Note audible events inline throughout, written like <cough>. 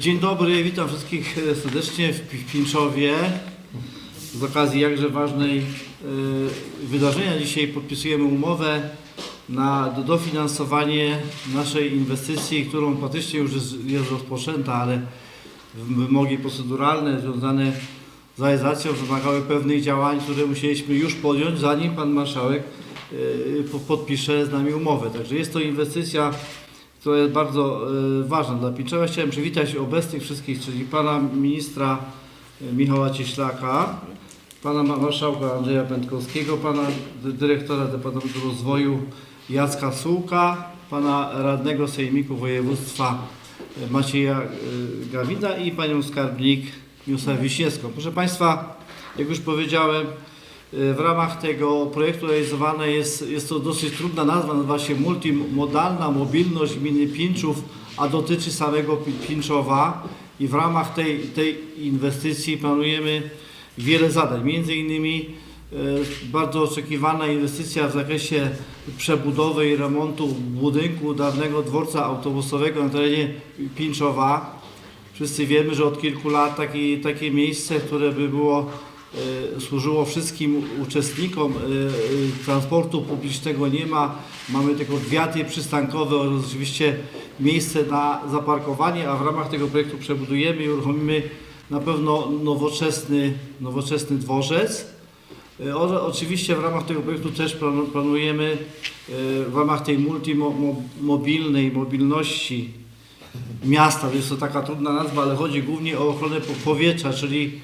Dzień dobry, witam wszystkich e, serdecznie w Pi- w Pińczowie. Z okazji jakże ważnej e, wydarzenia dzisiaj podpisujemy umowę na do- dofinansowanie naszej inwestycji, którą praktycznie już jest, jest rozpoczęta, ale wymogi proceduralne związane z realizacją wymagały pewnych działań, które musieliśmy już podjąć, zanim Pan Marszałek e, po- podpisze z nami umowę. Także jest to inwestycja która jest bardzo e, ważna dla Pińczowa. Chciałem przywitać obecnych wszystkich, czyli pana ministra e, Michała Cieślaka, pana ma- marszałka Andrzeja Pętkowskiego, pana dy- dyrektora Departamentu Rozwoju Jacka Sułka, pana radnego Sejmiku Województwa e, Macieja Gawida i panią skarbnik Józefę Wiśniewską. Proszę Państwa, jak już powiedziałem, w ramach tego projektu realizowane jest, jest to dosyć trudna nazwa, nazywa się multimodalna mobilność gminy Pinczów, a dotyczy samego Pi- Pińczowa i w ramach tej, tej inwestycji planujemy wiele zadań, między innymi e, bardzo oczekiwana inwestycja w zakresie przebudowy i remontu budynku dawnego dworca autobusowego na terenie Pińczowa. Wszyscy wiemy, że od kilku lat taki, takie miejsce, które by było służyło wszystkim uczestnikom e, e, transportu publicznego nie ma. Mamy tylko wiaty przystankowe oraz oczywiście miejsce na zaparkowanie, a w ramach tego projektu przebudujemy i uruchomimy na pewno nowoczesny, nowoczesny dworzec. E, o- Oczywiście w ramach tego projektu też planu- planujemy e, w ramach tej multimobilnej mobilności miasta, jest to taka trudna nazwa, ale chodzi głównie o ochronę po- powietrza, czyli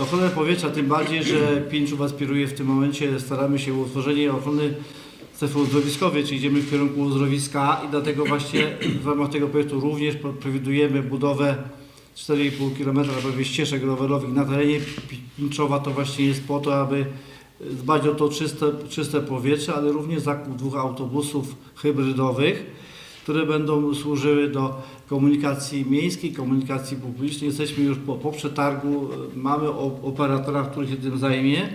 ochronę powietrza, tym bardziej, że Pińczów aspiruje w tym momencie, staramy się o utworzenie ochrony strefy uzdrowiskowej, czyli idziemy w kierunku uzdrowiska i dlatego właśnie w ramach tego projektu również przewidujemy budowę 4,5 km prawie ścieżek rowerowych na terenie Pi- Pińczowa. To właśnie jest po to, aby dbać o to czyste, czyste powietrze, ale również zakup dwóch autobusów hybrydowych, które będą służyły do komunikacji miejskiej, komunikacji publicznej. Jesteśmy już po, po przetargu, mamy operatora, który się tym zajmie.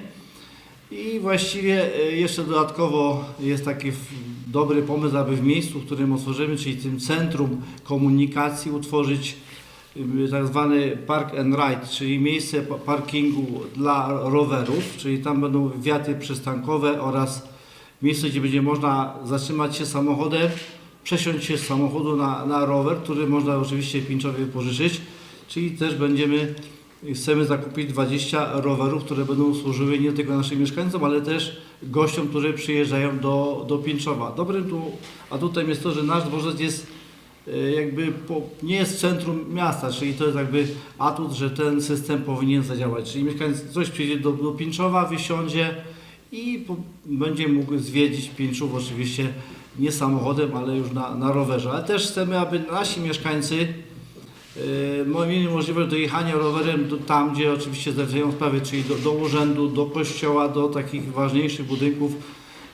I właściwie e, jeszcze dodatkowo jest taki dobry pomysł, aby w miejscu, w którym otworzymy, czyli tym centrum komunikacji, utworzyć tak zwany park and ride, czyli miejsce pa- parkingu dla rowerów, czyli tam będą wiaty przystankowe oraz miejsce, gdzie będzie można zatrzymać się samochodem, przesiąść się z samochodu na, na rower, który można oczywiście Pińczowie pożyczyć, czyli też będziemy Chcemy zakupić 20 rowerów, które będą służyły nie tylko naszym mieszkańcom, ale też gościom, którzy przyjeżdżają do, do Pińczowa. Dobrym tu atutem jest to, że nasz dworzec jest e, jakby po, nie jest centrum miasta, czyli to jest jakby atut, że ten system powinien zadziałać. Czyli mieszkaniec coś przyjedzie do, do Pińczowa, wysiądzie i po, będzie mógł zwiedzić Pińczów oczywiście nie samochodem, ale już na, na rowerze. Ale też chcemy, aby nasi mieszkańcy Yy, mieli możliwość dojechania rowerem do, tam, gdzie oczywiście zdecydują sprawy, czyli do, do urzędu, do kościoła, do takich ważniejszych budynków,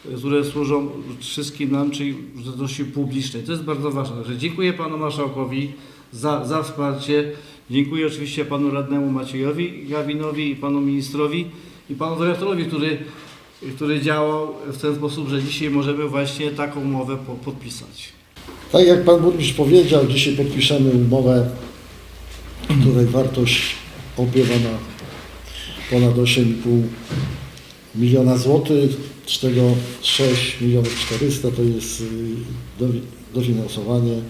yy, które służą wszystkim nam, czyli użyteczności publicznej. To jest bardzo ważne. Także dziękuję Panu Marszałkowi za, za wsparcie. Dziękuję oczywiście Panu Radnemu Maciejowi Gawinowi i Panu Ministrowi i Panu Dyrektorowi, który, który działał w ten sposób, że dzisiaj możemy właśnie taką umowę po, podpisać. Tak jak Pan Burmistrz powiedział, dzisiaj podpiszemy umowę, której wartość opiewa na ponad 8,5 miliona złotych, z czego 6 milionów 400 to jest y, dofinansowanie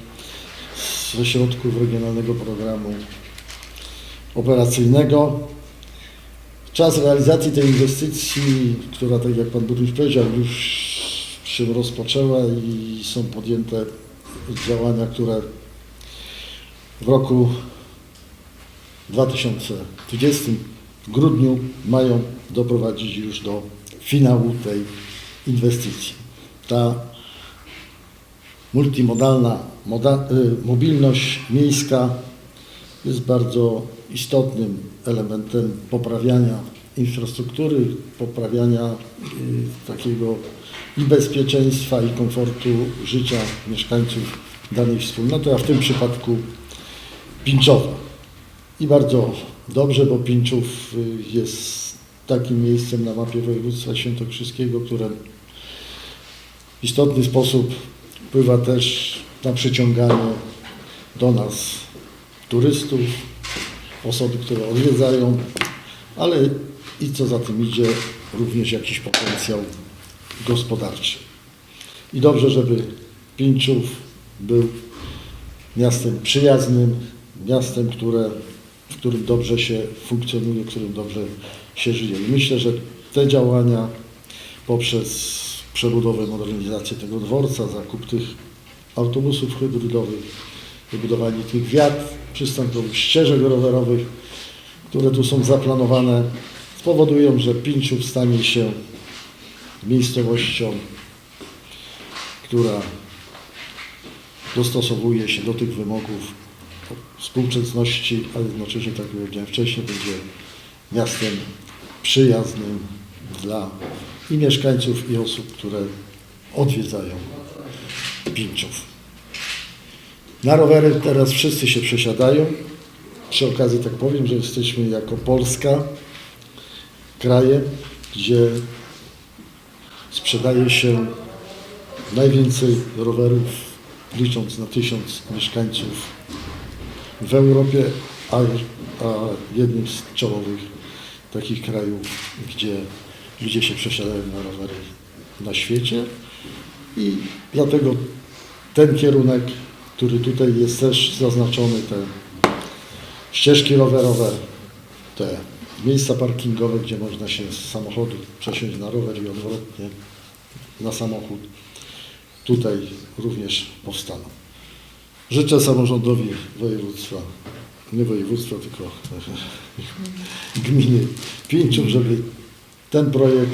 ze środków Regionalnego Programu Operacyjnego. Czas realizacji tej inwestycji, która tak jak Pan Burmistrz powiedział, już się rozpoczęła i są podjęte działania, które w roku 2020 w grudniu mają doprowadzić już do finału tej inwestycji. Ta multimodalna moda, y, mobilność miejska jest bardzo istotnym elementem poprawiania infrastruktury, poprawiania y, takiego i bezpieczeństwa, i komfortu życia mieszkańców danej wspólnoty, a w tym przypadku Pińczowa. I bardzo dobrze, bo Pińczów y, jest takim miejscem na mapie województwa świętokrzyskiego, które w istotny sposób wpływa też na przyciąganie do nas turystów, osoby, które odwiedzają, ale i co za tym idzie, również jakiś potencjał gospodarczy. I dobrze, żeby Pińczów był miastem przyjaznym, miastem, które, w którym dobrze się funkcjonuje, w którym dobrze się żyje. I myślę, że te działania poprzez przebudowę, modernizację tego dworca, zakup tych autobusów hybrydowych, wybudowanie tych przystankowych, ścieżek rowerowych, które tu są zaplanowane, spowodują, że Pińczów stanie się miejscowością, która dostosowuje się do tych wymogów współczesności, ale jednocześnie, tak jak powiedziałem wcześniej, będzie miastem przyjaznym dla i mieszkańców, i osób, które odwiedzają Pińczów. Na rowery teraz wszyscy się przesiadają. Przy okazji tak powiem, że jesteśmy jako Polska krajem, gdzie sprzedaje się najwięcej rowerów, licząc na tysiąc mieszkańców w Europie, a, a jednym z czołowych takich krajów, gdzie ludzie się przesiadają na rowery na świecie. I dlatego ten kierunek, który tutaj jest też zaznaczony, te ścieżki rowerowe, te miejsca parkingowe, gdzie można się z samochodu przesiąść na rower i odwrotnie na samochód, tutaj również powstaną. Życzę samorządowi województwa, nie województwa, tylko <laughs> gminy Pińczów, żeby ten projekt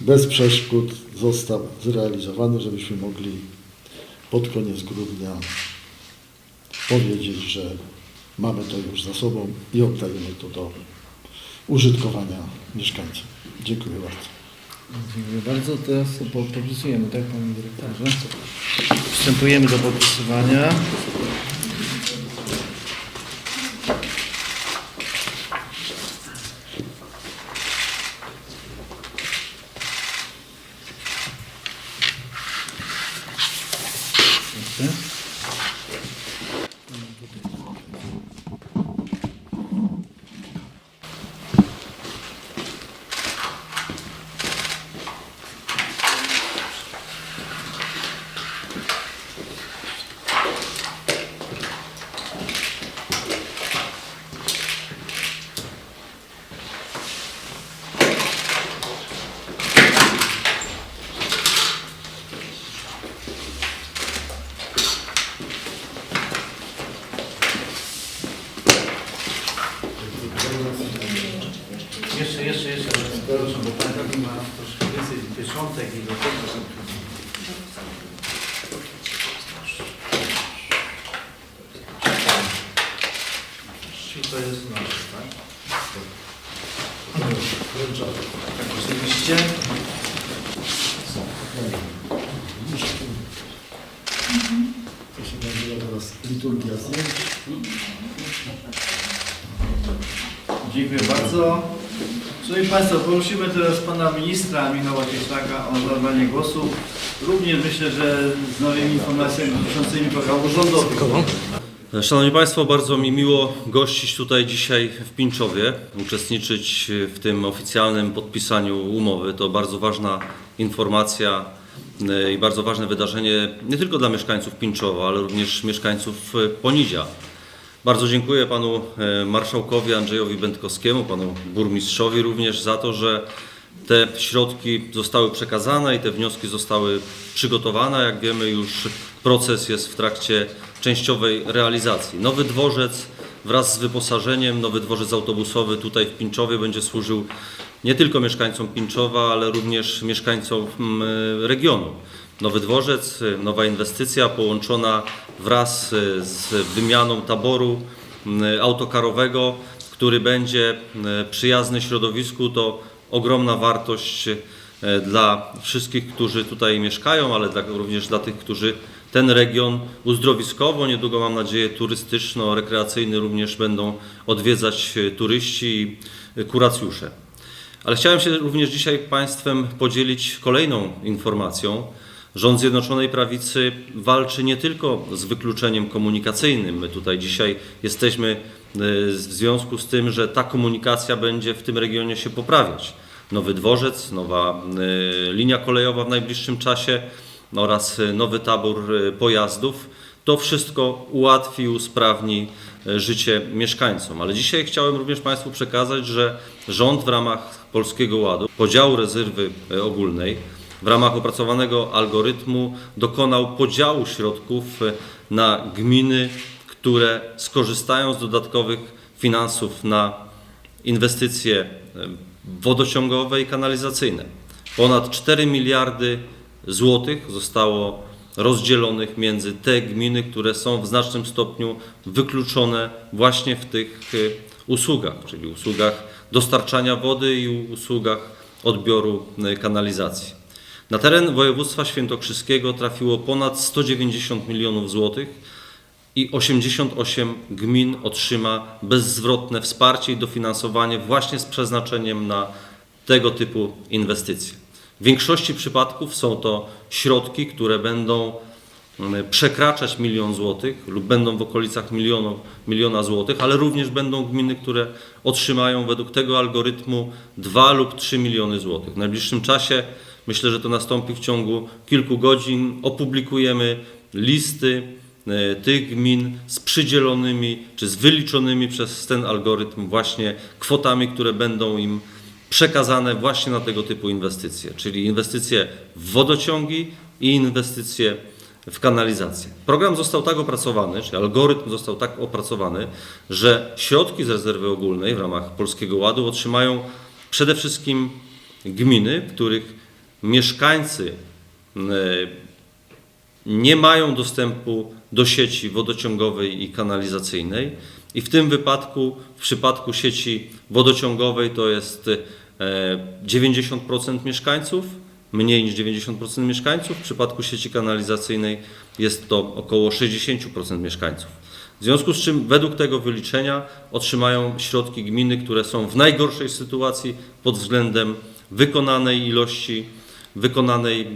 bez przeszkód został zrealizowany, żebyśmy mogli pod koniec grudnia powiedzieć, że mamy to już za sobą i oddajemy to do użytkowania mieszkańcom. Dziękuję bardzo. Dziękuję bardzo. Teraz po- podpisujemy, tak Panie Dyrektorze? Przystępujemy do podpisywania. Proszę. Jeszcze, jeszcze, jeszcze, przepraszam, bo Pan taki ma troszkę więcej pieczątek i do tego. Czyli to jest nasze, tak? Tak, oczywiście. To się nazywa teraz liturgia zdjęć. Dziękuję bardzo. Szanowni Państwo, prosimy teraz Pana Ministra Michała Cieślaka o zabranie głosu. Również myślę, że z nowymi informacjami dotyczącymi programu rządowego. Szanowni Państwo, bardzo mi miło gościć tutaj dzisiaj w Pińczowie, uczestniczyć w tym oficjalnym podpisaniu umowy. To bardzo ważna informacja e, i bardzo ważne wydarzenie nie tylko dla mieszkańców Pińczowa, ale również mieszkańców e, Ponidzia. Bardzo dziękuję panu e, marszałkowi Andrzejowi Będkowskiemu, panu burmistrzowi również za to, że te środki zostały przekazane i te wnioski zostały przygotowane. Jak wiemy, już proces jest w trakcie częściowej realizacji. Nowy dworzec wraz z wyposażeniem, nowy dworzec autobusowy tutaj w Pińczowie będzie służył nie tylko mieszkańcom Pińczowa, ale również mieszkańcom mm, regionu. Nowy dworzec, nowa inwestycja połączona wraz y, z wymianą taboru mm, autokarowego, który będzie y, przyjazny środowisku, to ogromna wartość y, dla wszystkich, którzy tutaj mieszkają, ale również dla tych, którzy ten region uzdrowiskowo, niedługo mam nadzieję turystyczno-rekreacyjny również będą odwiedzać y, turyści i y, kuracjusze. Ale chciałem się również dzisiaj Państwem podzielić kolejną informacją, Rząd Zjednoczonej Prawicy walczy nie tylko z wykluczeniem komunikacyjnym. My tutaj dzisiaj jesteśmy e, w związku z tym, że ta komunikacja będzie w tym regionie się poprawiać. Nowy dworzec, nowa e, linia kolejowa w najbliższym czasie oraz e, nowy tabor e, pojazdów. To wszystko ułatwi usprawni e, życie mieszkańcom. Ale dzisiaj chciałem również Państwu przekazać, że rząd w ramach Polskiego Ładu, podziału rezerwy ogólnej, w ramach opracowanego algorytmu dokonał podziału środków na gminy, które skorzystają z dodatkowych finansów na inwestycje wodociągowe i kanalizacyjne. Ponad 4 miliardy złotych zostało rozdzielonych między te gminy, które są w znacznym stopniu wykluczone właśnie w tych e, usługach, czyli usługach dostarczania wody i usługach odbioru e, kanalizacji. Na teren województwa świętokrzyskiego trafiło ponad 190 milionów złotych i 88 gmin otrzyma bezzwrotne wsparcie i dofinansowanie właśnie z przeznaczeniem na tego typu inwestycje. W większości przypadków są to środki, które będą mm, przekraczać milion złotych lub będą w okolicach milionu, miliona złotych, ale również będą gminy, które otrzymają według tego algorytmu 2 lub 3 miliony złotych. W najbliższym czasie, myślę, że to nastąpi w ciągu kilku godzin, opublikujemy listy e, tych gmin z przydzielonymi czy z wyliczonymi przez ten algorytm właśnie kwotami, które będą im przekazane właśnie na tego typu inwestycje, czyli inwestycje w wodociągi i inwestycje w kanalizację. Program został tak opracowany, czy algorytm został tak opracowany, że środki z rezerwy ogólnej w ramach Polskiego Ładu otrzymają przede wszystkim gminy, w których mieszkańcy e, nie mają dostępu do sieci wodociągowej i kanalizacyjnej i w tym wypadku, w przypadku sieci wodociągowej to jest e, 90% mieszkańców, mniej niż 90% mieszkańców, w przypadku sieci kanalizacyjnej jest to około 60% mieszkańców. W związku z czym według tego wyliczenia otrzymają środki gminy, które są w najgorszej sytuacji pod względem wykonanej ilości wykonanej, e,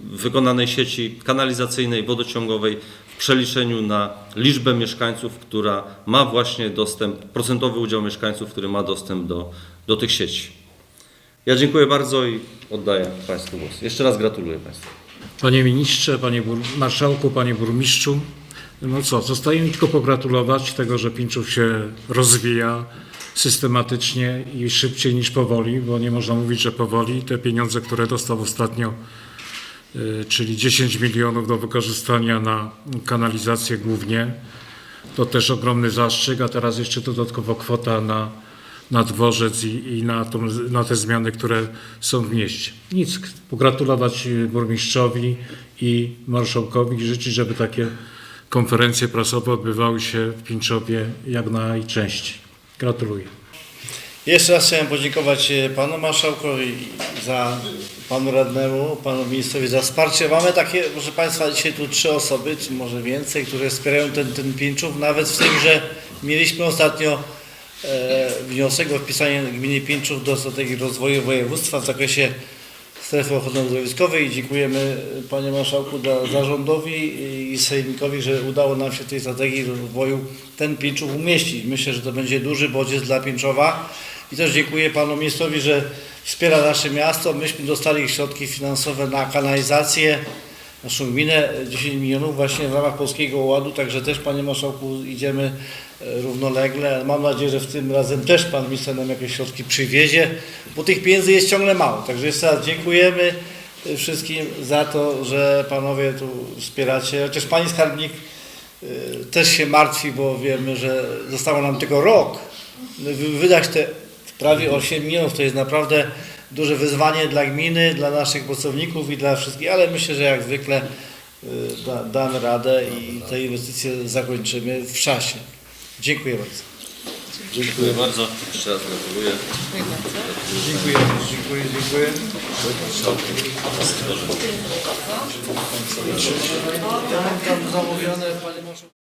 wykonanej sieci kanalizacyjnej, wodociągowej w przeliczeniu na liczbę mieszkańców, która ma właśnie dostęp, procentowy udział mieszkańców, który ma dostęp do, do tych sieci. Ja dziękuję bardzo i oddaję Państwu głos. Jeszcze raz gratuluję Państwu. Panie ministrze, panie marszałku, panie burmistrzu. No co, zostaje mi tylko pogratulować tego, że Pinczów się rozwija systematycznie i szybciej niż powoli, bo nie można mówić, że powoli. Te pieniądze, które dostał ostatnio, czyli 10 milionów do wykorzystania na kanalizację głównie, to też ogromny zastrzyk, a teraz jeszcze dodatkowo kwota na, na dworzec i, i na, tą, na te zmiany, które są w mieście. Nic, pogratulować y, burmistrzowi i marszałkowi i życzyć, żeby takie konferencje prasowe odbywały się w Pińczowie jak najczęściej. Gratuluję. Jeszcze raz chciałem podziękować e, panu marszałkowi za panu radnemu, panu ministrowi za wsparcie. Mamy takie, proszę państwa, dzisiaj tu trzy osoby, czy może więcej, które wspierają ten, ten Pińczów, nawet w tym, że mieliśmy ostatnio e, wniosek o wpisanie gminy Pińczów do strategii rozwoju województwa w zakresie strefy ochronno-uzdrowiskowej i dziękujemy e, panie marszałku za, zarządowi i sejmikowi, że udało nam się w tej strategii rozwoju ten Pińczów umieścić. Myślę, że to będzie duży bodziec dla Pińczowa i też dziękuję panu ministrowi, że wspiera nasze miasto. Myśmy dostali środki finansowe na kanalizację, naszą gminę, 10 milionów właśnie w ramach Polskiego Ładu, także też panie marszałku idziemy e, równolegle. Mam nadzieję, że w tym razem też pan minister nam jakieś środki przywiezie, bo tych pieniędzy jest ciągle mało. Także jeszcze raz dziękujemy e, wszystkim za to, że panowie tu wspieracie. Chociaż pani skarbnik e, też się martwi, bo wiemy, że zostało nam tylko rok. Wy- Wydać te prawie 8 milionów to jest naprawdę duże wyzwanie dla gminy, dla naszych pracowników i dla wszystkich, ale myślę, że jak zwykle y, da, damy radę i te inwestycje zakończymy w czasie. Dziękuję bardzo. Dziękuję bardzo. Jeszcze raz gratuluję. Dziękuję, dziękuję, dziękuję. Tam zamówione, panie marszałku.